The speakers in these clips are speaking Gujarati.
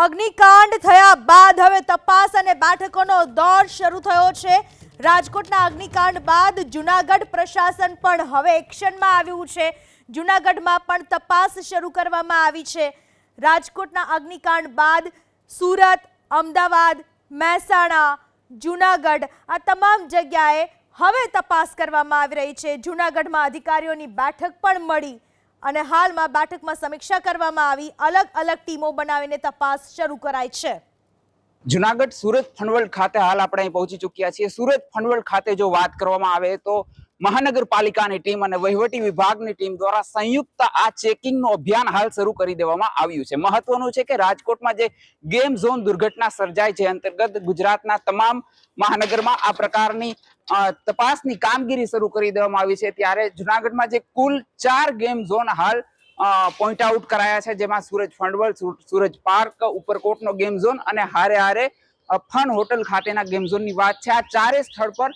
અગ્નિકાંડ થયા બાદ હવે તપાસ અને બેઠકોનો દોર શરૂ થયો છે. રાજકોટના અગ્નિકાંડ બાદ જુનાગઢ પ્રશાસન પણ હવે એક્શનમાં આવ્યું છે. જુનાગઢમાં પણ તપાસ શરૂ કરવામાં આવી છે. રાજકોટના અગ્નિકાંડ બાદ સુરત, અમદાવાદ, મહેસાણા, જુનાગઢ આ તમામ જગ્યાએ હવે તપાસ કરવામાં આવી રહી છે. જુનાગઢમાં અધિકારીઓની બેઠક પણ મળી. અને હાલમાં બેઠકમાં સમીક્ષા કરવામાં આવી અલગ અલગ ટીમો બનાવીને તપાસ શરૂ કરાઈ છે. જુનાગઢ સુરત ફંડવલ ખાતે હાલ આપણે અહીં પહોંચી ચૂક્યા છીએ. સુરત ફંડવલ ખાતે જો વાત કરવામાં આવે તો મહાનગરપાલિકાની ટીમ અને વહીવટી વિભાગની ટીમ દ્વારા સંયુક્ત આ ચેકિંગનું અભિયાન હાલ શરૂ કરી દેવામાં આવ્યું છે. મહત્વનું છે કે રાજકોટમાં જે ગેમ ઝોન દુર્ઘટના સર્જાય છે અંતર્ગત ગુજરાતના તમામ મહાનગરમાં આ પ્રકારની તપાસની કામગીરી શરૂ કરી દેવામાં આવી છે. ત્યારે જુનાગઢમાં જે કુલ ચાર ગેમ ઝોન હાલ પોઈન્ટ આઉટ કરાયા છે, જેમાં સુરજ ફંડવલ સુરજ પાર્ક, ઉપરકોટનો ગેમ ઝોન અને હારે હારે ફન હોટલ ખાતેના ગેમ ઝોનની વાત છે. આ ચારે સ્થળ પર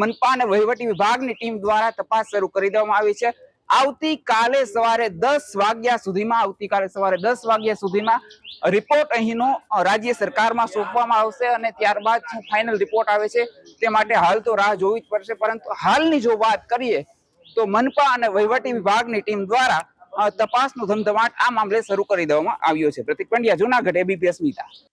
મનપા અને વહીવટી વિભાગની ટીમ દ્વારા તપાસ શરૂ કરી દેવામાં આવી છે. આવતીકાલે સવારે દસ વાગ્યા સુધીમાં, આવતીકાલે સવારે દસ વાગ્યા સુધીમાં રિપોર્ટ અહીંનો રાજ્ય સરકારમાં સોંપવામાં આવશે અને ત્યારબાદ ફાઇનલ રિપોર્ટ આવે છે તે માટે હાલ તો રાહ જોવી જ પડશે. પરંતુ હાલની જો વાત કરીએ તો મનપા અને વહીવટી વિભાગની ટીમ દ્વારા તપાસનો ધમધમાટ આ મામલે શરૂ કરી દેવામાં આવ્યો છે. પ્રતિક પંડ્યા, જુનાગઢ એબીપી અસ્મિતા